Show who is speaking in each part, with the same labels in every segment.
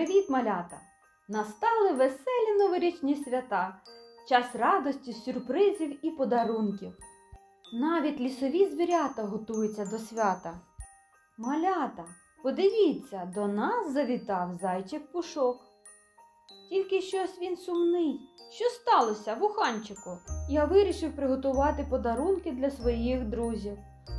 Speaker 1: Привіт, малята! Настали веселі новорічні свята, час радості, сюрпризів і подарунків. Навіть лісові звірята готуються до свята. Малята, подивіться, до нас завітав зайчик Пушок. Тільки щось він сумний. Що сталося, вуханчику? Я вирішив приготувати подарунки для своїх друзів.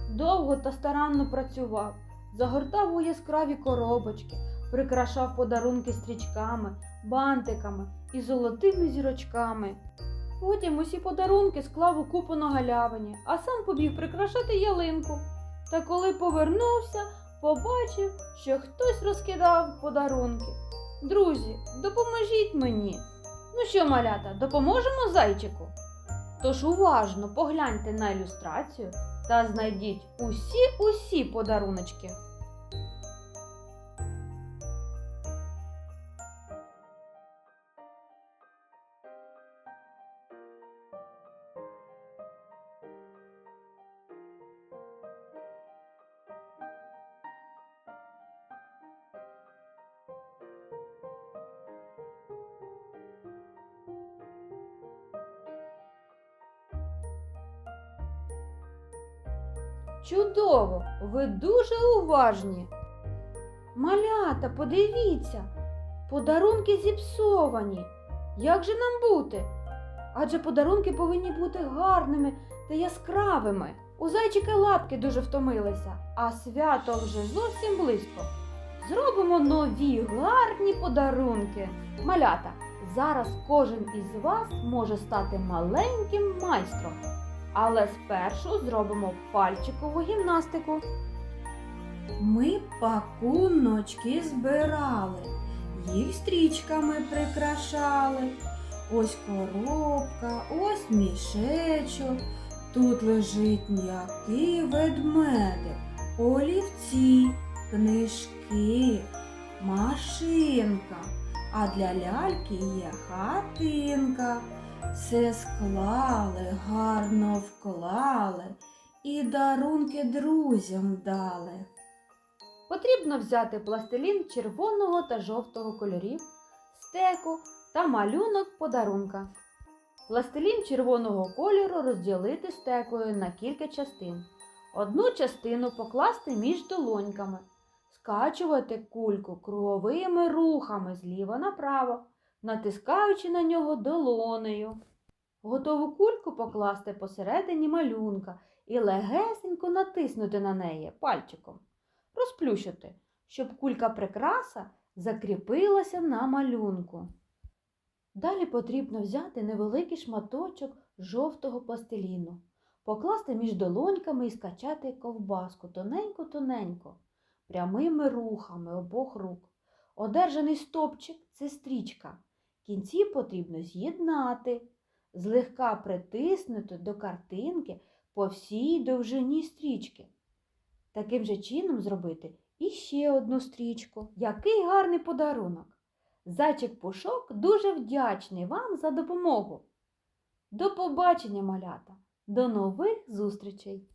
Speaker 1: Довго та старанно працював, загортав у яскраві коробочки, прикрашав подарунки стрічками, бантиками і золотими зірочками. Потім усі подарунки склав у купу на галявині, а сам побіг прикрашати ялинку. Та коли повернувся, побачив, що хтось розкидав подарунки. Друзі, допоможіть мені. Ну що, малята, допоможемо зайчику? Тож уважно погляньте на ілюстрацію та знайдіть усі-усі подаруночки. Чудово! Ви дуже уважні. Малята, подивіться, подарунки зіпсовані. Як же нам бути? Адже подарунки повинні бути гарними та яскравими. У зайчика лапки дуже втомилися, а свято вже зовсім близько. Зробимо нові гарні подарунки. Малята, зараз кожен із вас може стати маленьким майстром. Але спершу зробимо пальчикову гімнастику.
Speaker 2: Ми пакуночки збирали, їх стрічками прикрашали. Ось коробка, ось мішечок. Тут лежить м'який ведмедик, олівці, книжки, машинка. А для ляльки є хатинка. Все склали, гарно вклали і дарунки друзям дали.
Speaker 1: Потрібно взяти пластилін червоного та жовтого кольорів, стеку та малюнок подарунка. Пластилін червоного кольору розділити стекою на кілька частин. Одну частину покласти між долоньками, скачувати кульку круговими рухами зліва направо, натискаючи на нього долонею. Готову кульку покласти посередині малюнка і легесенько натиснути на неї пальчиком розплющити, щоб кулька прикраса закріпилася на малюнку. Далі потрібно взяти невеликий шматочок жовтого пластиліну, покласти між долоньками і скачати ковбаску тоненько-тоненько, прямими рухами обох рук. Одержаний стопчик це стрічка. Кінці потрібно з'єднати, злегка притиснути до картинки по всій довжині стрічки. Таким же чином зробити іще одну стрічку. Який гарний подарунок! Зайчик Пушок дуже вдячний вам за допомогу. До побачення, малята! До нових зустрічей!